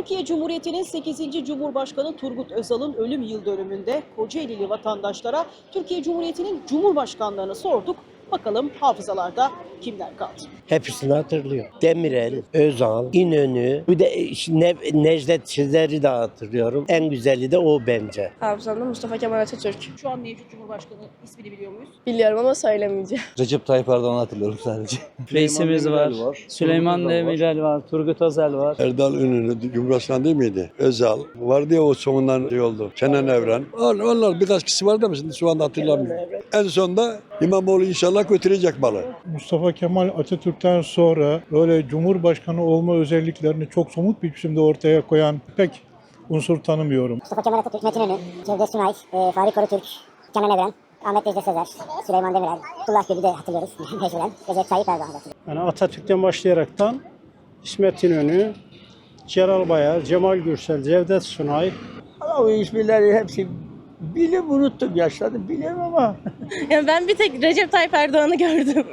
Türkiye Cumhuriyeti'nin 8. Cumhurbaşkanı Turgut Özal'ın ölüm yıl dönümünde Kocaelili vatandaşlara Türkiye Cumhuriyeti'nin Cumhurbaşkanlığını sorduk. Bakalım hafızalarda kimler kaldı? Hepsini hatırlıyor. Demirel, Özal, İnönü, bir de Ne- Necdet Çizer'i de hatırlıyorum. En güzeli de o bence. Hafızamda Mustafa Kemal Atatürk. Şu an mevcut Cumhurbaşkanı ismini biliyor muyuz? Biliyorum ama söylemeyeceğim. Recep Tayyip Erdoğan'ı hatırlıyorum sadece. Reisimiz var. Süleyman Turgut Özal var. Demirel var. Turgut Özel var. Erdal Ünlü Cumhurbaşkanı değil miydi? Özal. Vardı ya o sonundan şey oldu. Kenan Evren. Onlar, onlar birkaç kişi vardı ama şimdi şu anda hatırlamıyorum. En sonunda İmamoğlu inşallah götürecek malı. Mustafa Kemal Atatürk'ten sonra böyle Cumhurbaşkanı olma özelliklerini çok somut bir biçimde ortaya koyan pek unsur tanımıyorum. Mustafa Kemal Atatürk, Metin Ünlü, Cevdet Sunay, e, Fahri Korutürk, Kenan Evren, Ahmet Necdet Sezer, Süleyman Demirel, Abdullah Gül'ü de hatırlıyoruz mecburen. Recep Tayyip Erdoğan'ı da hatırlıyoruz. Yani Atatürk'ten başlayaraktan İsmet İnönü, Celal Bayar, Cemal Gürsel, Cevdet Sunay, O isimleri hepsi bilim unuttum yaşladım biliyorum ama Yani ben bir tek Recep Tayyip Erdoğan'ı gördüm.